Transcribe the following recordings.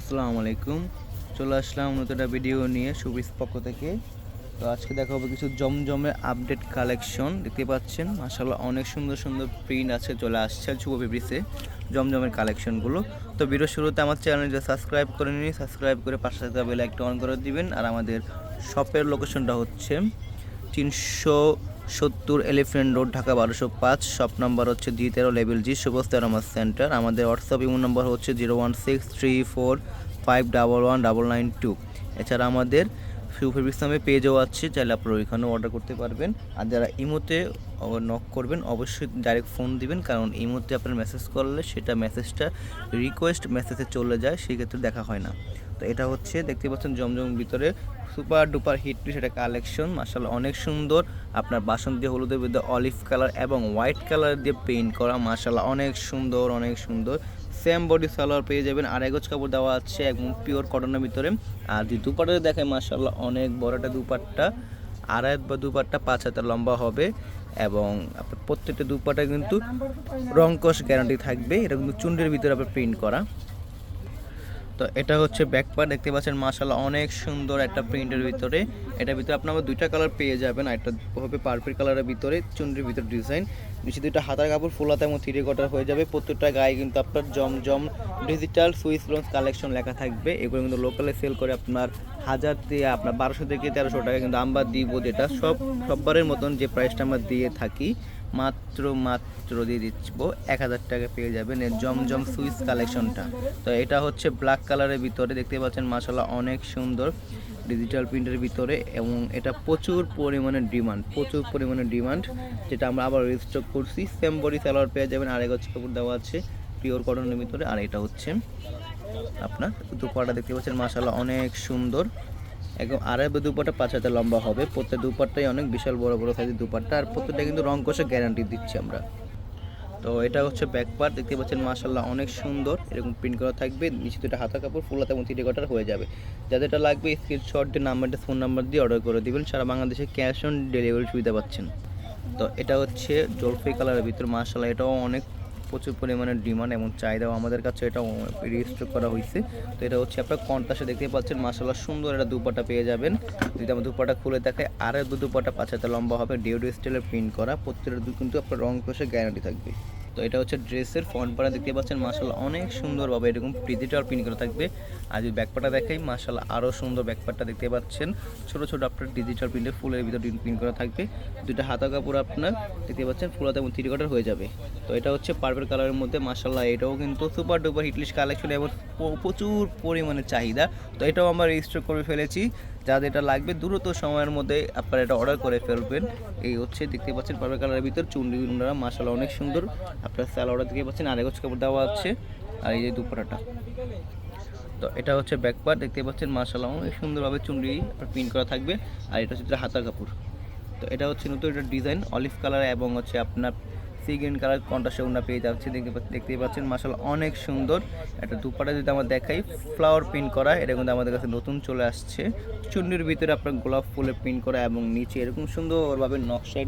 আসসালামু আলাইকুম। চলে আসলাম নতুন একটা ভিডিও নিয়ে সুবিস পক্ষ থেকে। তো আজকে দেখা হবে কিছু জমজমের আপডেট কালেকশন দেখতে পাচ্ছেন মাসাল্লাহ অনেক সুন্দর সুন্দর প্রিন্ট আছে, চলে আসছে শুভ ফেব্রিক্সে জমজমের কালেকশনগুলো তো ভিডিও শুরুতে আমার চ্যানেলটা সাবস্ক্রাইব করে নিন সাবস্ক্রাইব করে পাশে থাকা বেল একটা অন করে দিবেন। আর আমাদের শপের লোকেশনটা হচ্ছে তিনশো সত্তর এলিফেন্ট রোড, ঢাকা বারোশো পাঁচ। শপ নাম্বার হচ্ছে জি তেরো, লেভেল জি শুভস্তারামার সেন্টার। আমাদের হোয়াটসঅ্যাপ ইমো নাম্বার হচ্ছে zero one six three four five double one double nine two. এছাড়া আমাদের ফেব্রিক্স নামে পেজও আছে, চাইলে আপনারা ওইখানেও অর্ডার করতে পারবেন। আর যারা ইমোতে নক করবেন, অবশ্যই ডাইরেক্ট ফোন দিবেন, কারণ ইমোতে আপনার মেসেজ করলে সেটা মেসেজটা রিকোয়েস্ট মেসেজে চলে যায়, সেক্ষেত্রে দেখা হয় না। তো এটা হচ্ছে, দেখতে পাচ্ছেন জমজম ভিতরে সুপার ডুপার হিট সেটা কালেকশন। মাসাল অনেক সুন্দর। আপনার বাসন্তী হলুদের ভিতরে অলিভ কালার এবং হোয়াইট কালার দিয়ে পেইন্ট করা মাসাল্লাহ অনেক সুন্দর অনেক সুন্দর। সেম বডি সালোয়ার পেয়ে যাবেন, আর এগোজ কাপড় দেওয়া আছে একদম পিওর কটনের ভিতরে। আর যদি দুপাটা দেখেন মাসাল্লাহ অনেক বড় একটা দুপাট্টা। আড়াই বা দুপাট্টা পাঁচ হাজার লম্বা হবে এবং আপনার প্রত্যেকটা দুপাটা কিন্তু রংকশ গ্যারান্টি থাকবে। এটা কিন্তু চুন্ডির ভিতরে আপনার প্রিন্ট করা। তো এটা হচ্ছে ব্যাক পার্ট দেখতে পাচ্ছেন, মাশাআল্লাহ অনেক সুন্দর একটা প্রিন্টের ভিতরে। এটার ভিতরে আপনারা দুইটা কালার পেয়ে যাবেন একটা হবে পার্পল কালারের ভিতরে, চুনরির ভিতরে ডিজাইন নিচে দুইটা হাতার কাপড় ফুল হাতা এবং থ্রি কোয়ার্টার হয়ে যাবে। প্রত্যেকটা গায়ে কিন্তু আপনার Zamzam digital Swiss lawns collection লেখা থাকবে। এগুলো কিন্তু লোকালে সেল করে আপনার হাজার দিয়ে আপনার বারোশো থেকে তেরোশো টাকা কিন্তু আমরা দিব যেটা সব সববারের মতন যে প্রাইসটা আমরা দিয়ে থাকি। মাত্র মাত্র দিয়ে দিচ্ছি। এক হাজার টাকা পেয়ে যাবেন এর জমজম সুইস কালেকশনটা। তো এটা হচ্ছে ব্ল্যাক কালারের ভিতরে, দেখতে পাচ্ছেন মাসাল্লাহ অনেক সুন্দর ডিজিটাল প্রিন্টের ভিতরে এবং এটা প্রচুর পরিমাণে ডিমান্ড, প্রচুর পরিমাণে ডিমান্ড, যেটা আমরা আবার রেজিস্টার করছি। সেম বডি সালোয়ার পেয়ে যাবেন আড়াই গজ কাপড় দেওয়া আছে পিওর কটনের ভিতরে। আর এটা হচ্ছে আপনার দুপাটা দেখতে পাচ্ছেন মাসাল্লাহ অনেক সুন্দর। একদম আড়াই দুপাটা পাঁচ হাজার লম্বা হবে। প্রত্যেক দুপাটটাই অনেক বিশাল বড় বড় সাইজের দুপাট্টা। আর প্রত্যেকটা কিন্তু রং কষে গ্যারান্টি দিচ্ছি আমরা। তো এটা হচ্ছে ব্যাক পার্ট দেখতে পাচ্ছেন মাশাল্লাহ অনেক সুন্দর। এরকম প্রিন্ট করা থাকবে। নিচে দুটো হাতা কাপড় ফুল হাতা এবং থ্রি কোয়ার্টার হয়ে যাবে। যাদেরটা লাগবে স্ক্রিনশট দিয়ে নাম্বারটা ফোন নাম্বার দিয়ে অর্ডার করে দিবেন। সারা বাংলাদেশে ক্যাশ অন ডেলিভারি সুবিধা পাচ্ছেন। তো এটা হচ্ছে জলফাই কালারের ভিতর মাশাল্লাহ এটাও অনেক প্রচুর পরিমাণে ডিমান্ড এবং চাহিদাও আমাদের কাছে এটা রেজিস্টার করা হয়েছে তো এটা হচ্ছে আপনার কন্টাসে দেখতে পাচ্ছেন মাসাল্লাহ সুন্দর একটা দুপাটা পেয়ে যাবেন। যদি আমার দুপাটা খুলে দেখায় আরও দু দুপাটা পাঁচ লম্বা হবে ডিওডি স্টাইলের প্রিন্ট করা। প্রত্যেকটা কিন্তু আপনার রং কষে গ্যারান্টি থাকবে। তো এটা হচ্ছে ড্রেসের ফ্রন্ট পাড়া দেখতে পাচ্ছেন মাসাল্লাহ অনেক সুন্দরভাবে এরকম ডিজিটাল প্রিন্ট করা থাকবে। আর যদি ব্যাকপাটা দেখাই মাসাল্লাহ আরও সুন্দর ব্যাকপাটটা দেখতে পাচ্ছেন। ছোট ছোট আপনার ডিজিটাল প্রিন্টের ফুলের ভিতরে প্রিন্ট করা থাকবে। দুটো হাতা কাপড় আপনার দেখতে পাচ্ছেন ফুল হাতা এবং থ্রি কোয়ার্টার হয়ে যাবে। তো এটা হচ্ছে পার্পেল কালারের মধ্যে মাসাল্লাহ এটাও কিন্তু সুপার ডুপার হিটলিশ কালেকশন এবং প্রচুর পরিমাণে চাহিদা। তো এটাও আমরা রেজিস্টার করে ফেলেছি। যাদের এটা লাগবে দ্রুত সময়ের মধ্যে আপনারা এটা অর্ডার করে ফেলবেন। এই হচ্ছে দেখতে পাচ্ছেন পার্পল কালারের ভিতর চুন্ডি উন্ডারা মাসাল্লাহ অনেক সুন্দর। আপনার স্যাল অর্ডার দেখতে পাচ্ছেন আড়াই গজ কাপড় দেওয়া আছে। আর এই যে দুপাটাটা তো এটা হচ্ছে ব্যাক পার্ট দেখতে পাচ্ছেন মার্শাল্লাহ অনেক সুন্দরভাবে চুনরি প্রিন্ট করা থাকবে। আর এটা হচ্ছে হাতা কাপড়। তো এটা হচ্ছে নতুন একটা ডিজাইন অলিভ কালার এবং হচ্ছে আপনার সি গ্রিন কালার কন্ট্রাস্টে ওনা পেয়ে যাচ্ছে। দেখতে পাচ্ছেন মার্শাল অনেক সুন্দর। একটা দুপাটা যদি আমরা দেখাই ফ্লাওয়ার প্রিন্ট করা, এটা কিন্তু আমাদের কাছে নতুন চলে আসছে। চুন্নির ভিতরে আপনার গোলাপ ফুলের প্রিন্ট করা এবং নিচে এরকম সুন্দরভাবে নকশায়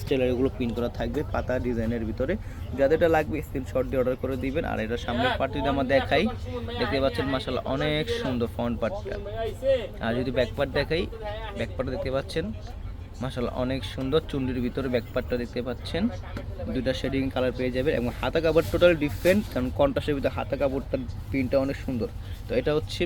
স্টাইলের এগুলো প্রিন্ট করা থাকবে পাতা ডিজাইনের ভিতরে। যাদেরটা লাগবে স্ক্রিনশট দিয়ে অর্ডার করে দিবেন, আর এটা সামনের পার্ট যদি আমরা দেখাই, দেখতে পাচ্ছেন মাসাল্লাহ অনেক সুন্দর ফ্রন্ট পার্টটা আর যদি ব্যাক পার্ট দেখাই ব্যাক পার্ট দেখতে পাচ্ছেন মাসাল্লাহ অনেক সুন্দর চুন্ডির ভিতরে ব্যাক পার্টটা দেখতে পাচ্ছেন। দুইটা শেডিং কালার পেয়ে যাবে এবং হাতা কাপড় টোটাল ডিফারেন্ট কারণ কন্ট্রাস্টের ভিতরে হাতা কাপড়টার প্রিন্টটা অনেক সুন্দর। তো এটা হচ্ছে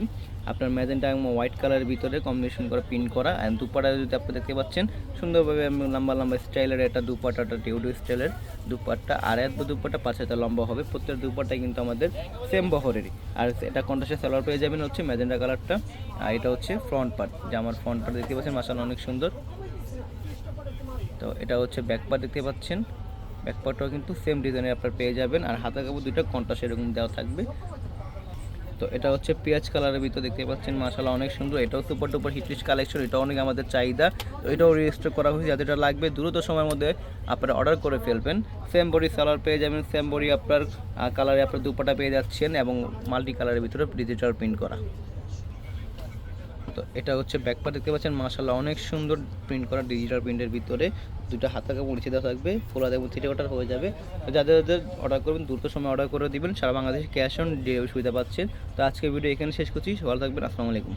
আপনার ম্যাজেন্টা এবং হোয়াইট কালারের ভিতরে কম্বিনেশন করা প্রিন্ট করা। অ্যান্ড দুপাটা যদি আপনি দেখতে পাচ্ছেন, সুন্দরভাবে লম্বা লম্বা স্টাইলের একটা দুপাটাটা টিউডো স্টাইলের দুপাট্টা আর এক দুপাট্টা পাঁচ হাজার লম্বা হবে। প্রত্যেক দুপাট্টাই কিন্তু আমাদের সেম বহরেরই। আর এটা কন্ট্রাস্টের সালোয়ার পেয়ে যাবেন হচ্ছে ম্যাজেন্টা কালারটা আর এটা হচ্ছে ফ্রন্ট পার্ট যে আমার ফ্রন্ট পার্ট দেখতে পাচ্ছেন মাসাল অনেক সুন্দর। তো এটা হচ্ছে ব্যাক পার্ট দেখতে পাচ্ছেন। ব্যাক পার্টটাও কিন্তু সেম ডিজাইনের আপনার পেয়ে যাবেন। আর হাতা কাপড় দুইটা কন্ট্রাস্ট এরকম দেওয়া থাকবে। তো এটা হচ্ছে পেঁয়াজ কালারের ভিতর দেখতে পাচ্ছেন মাসাল্লাহ অনেক সুন্দর। এটাও সুপার টুপার হিটলিশ কালেকশন এটাও অনেক আমাদের চাহিদা। তো এটাও রেজিস্টার করা হয়েছে, যাতে এটা লাগবে দ্রুত সময়ের মধ্যে আপনারা অর্ডার করে ফেলবেন। সেম বডি সালার পেয়ে যাবেন সেম বডি আপনার কালারে আপনার দুপাটা পেয়ে যাচ্ছেন এবং মাল্টি কালারের ভিতরে ডিজিটাল প্রিন্ট করা। তো এটা হচ্ছে ব্যাকপা দেখতে পাচ্ছেন? মাসাল্লাহ অনেক সুন্দর প্রিন্ট করা ডিজিটাল প্রিন্টের ভিতরে। দুটো হাত থেকে পরিচিত থাকবে ফোলা দেখবেন থ্রি অর্ডার হয়ে যাবে। যাদের যাদের অর্ডার করবেন, দ্রুত সময় অর্ডার করে দেবেন। সারা বাংলাদেশে ক্যাশ অন ডেলিভারি সুবিধা পাচ্ছেন। তো আজকে ভিডিও এখানে শেষ করছি। ভালো থাকবেন। আসসালামু আলাইকুম।